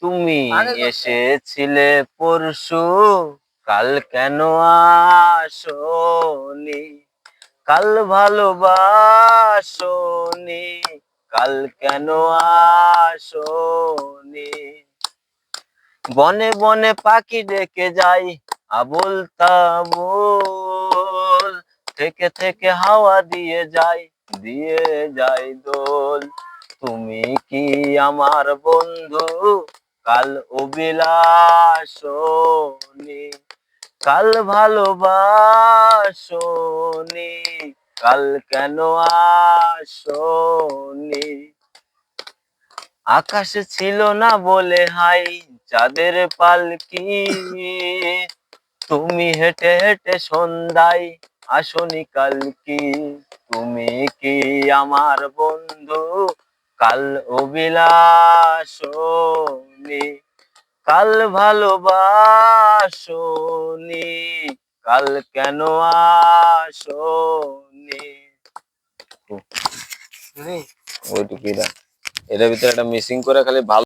তুমি এসেছিলে পরশু কাল কেন আসনি? কাল ভালোবাসনি কাল কেন আসনি? বনে বনে পাখি ডেকে যাই আবুল তাবুল। থেকে থেকে হাওয়া দিয়ে যাই দিয়ে যাই দোল। তুমি কি আমার বন্ধু? কাল অবিলাসনি কাল ভালোবাসনি কাল কেন আসনি? আকাশে ছিল না বলে হাই, চাঁদের পালকি। তুমি হেঁটে হেঁটে সন্ধ্যায় আসনি কালকি। তুমি কি আমার বন্ধু? কাল অবিলাসনি কাল ভালোবাসনি কাল কেন আসনি ওইটুকুই না এটার ভিতরে একটা মিসিং করে খালি ভালো